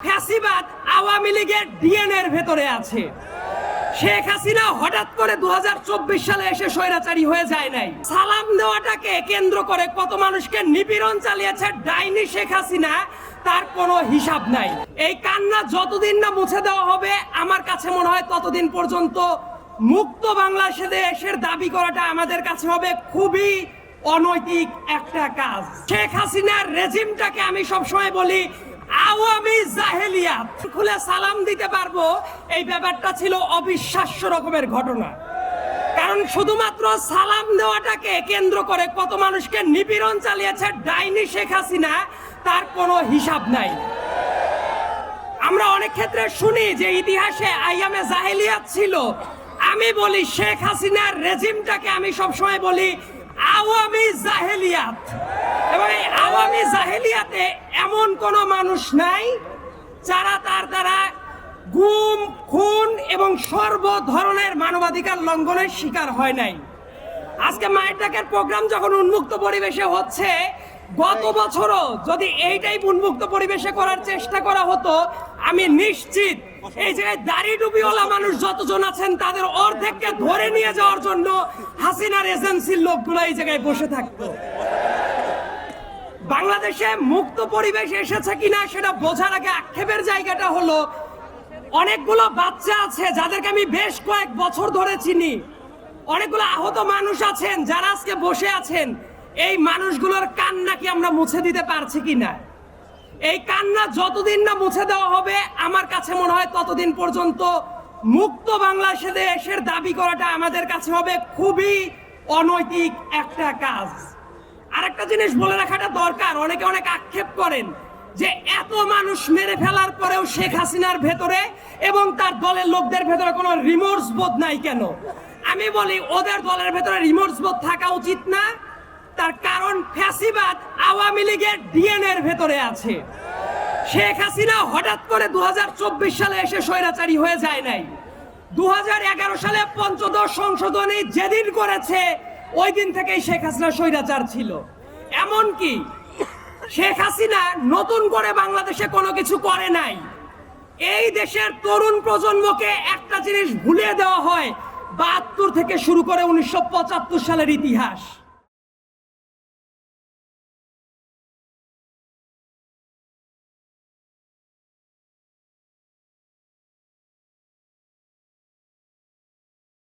ফ্যাসিবাদ আওয়ামী লীগের ডিএনএর ভেতরে আছে। শেখ হাসিনা হঠাৎ করে দু সালে এসে স্বৈরাচারী হয়ে যায় নাই। সালাম দেওয়াটাকে কেন্দ্র করে কত মানুষকে নিপীড়ন চালিয়েছে ডাইনি শেখ হাসিনা, তার কোনো হিসাব নাই। এই কান্না যতদিন না মুছে দেওয়া হবে, আমার কাছে মনে হয় ততদিন পর্যন্ত মুক্ত বাংলাদেশে দেশের দাবি করাটা আমাদের কাছে হবে খুবই অনৈতিক একটা কাজ। শেখ হাসিনার রেজিমটাকে আমি সবসময় বলি আওয়ামী জাহেলিয়াত খুলে সালাম দিতে পারব, এই ব্যাপারটা ছিল অবিশ্বাস্য রকমের ঘটনা। কারণ শুধুমাত্র সালাম দেওয়াটাকে কেন্দ্র করে কত মানুষকে নিপীড়ন চালিয়েছে ডাইনি শেখ হাসিনা, তার কোনো হিসাব নাই। আমরা অনেক ক্ষেত্রে শুনি যে ইতিহাসে আইয়ামে জাহেলিয়াত ছিল। আমি বলি শেখ হাসিনার রেজিমটাকে আমি সবসময় বলি আওয়ামী জাহেলিয়াত। এবং এই আওয়ামী জাহেলিয়াতে এমন কোনো মানুষ নাই যারা তার দ্বারা গুম, খুন এবং সর্ব ধরনের মানবাধিকার লঙ্ঘনের শিকার হয় নাই। আজকে মায়ের ডাকের প্রোগ্রাম যখন উন্মুক্ত পরিবেশে হচ্ছে, গত বছরও যদি এইটাই উন্মুক্ত পরিবেশে করার চেষ্টা করা হতো, আমি নিশ্চিত এই জায়গায় দাড়ি টুপিওয়ালা মানুষ যতজন আছেন, তাদের অর্ধেককে ধরে নিয়ে যাওয়ার জন্য হাসিনার এজেন্সির লোকগুলো এই জায়গায় বসে থাকতো। বাংলাদেশে মুক্ত পরিবেশ এসেছে কিনা সেটা বোঝার আগে আক্ষেপের জায়গাটা হলো, অনেকগুলো বাচ্চা আছে যাদেরকে আমি বেশ কয়েক বছর ধরে চিনি। অনেকগুলো আহত মানুষ আছেন, যারা আজকে বসে আছেন। এই মানুষগুলোর কান্না কি আমরা মুছে দিতে পারছি কিনা? এই কান্না যতদিন না মুছে দেওয়া হবে, আমার কাছে মনে হয় ততদিন পর্যন্ত মুক্ত বাংলাদেশে দেশের দাবি করাটা আমাদের কাছে হবে খুবই অনৈতিক একটা কাজ। আরেকটা জিনিস বলে রাখাটা দরকার। অনেকে অনেক আক্ষেপ করেন যে এত মানুষ মেরে ফেলার পরেও শেখ হাসিনার ভেতরে এবং তার দলের লোকদের ভেতরে কোনো রিমোর্স বোধ নাই কেন? আমি বলি, ওদের দলের ভেতরে রিমোর্স বোধ থাকা উচিত না। তার কারণ ফ্যাসিবাদ আওয়ামী লীগের ডিএনএর ভেতরে আছে। শেখ হাসিনা হঠাৎ করে দু হাজার চব্বিশ সালে এসে স্বৈরাচারী হয়ে যায় নাই। দু হাজার এগারো সালে পঞ্চদশ সংশোধনী যেদিন করেছে, ওই দিন থেকেই শেখ হাসিনা স্বৈরাচার ছিল। এমনকি শেখ হাসিনা নতুন করে বাংলাদেশে কোনো কিছু করে নাই। এই দেশের তরুণ প্রজন্মকে একটা জিনিস ভুলিয়ে দেওয়া হয়, বাহাত্তর থেকে শুরু করে উনিশশো পঁচাত্তর সালের ইতিহাস।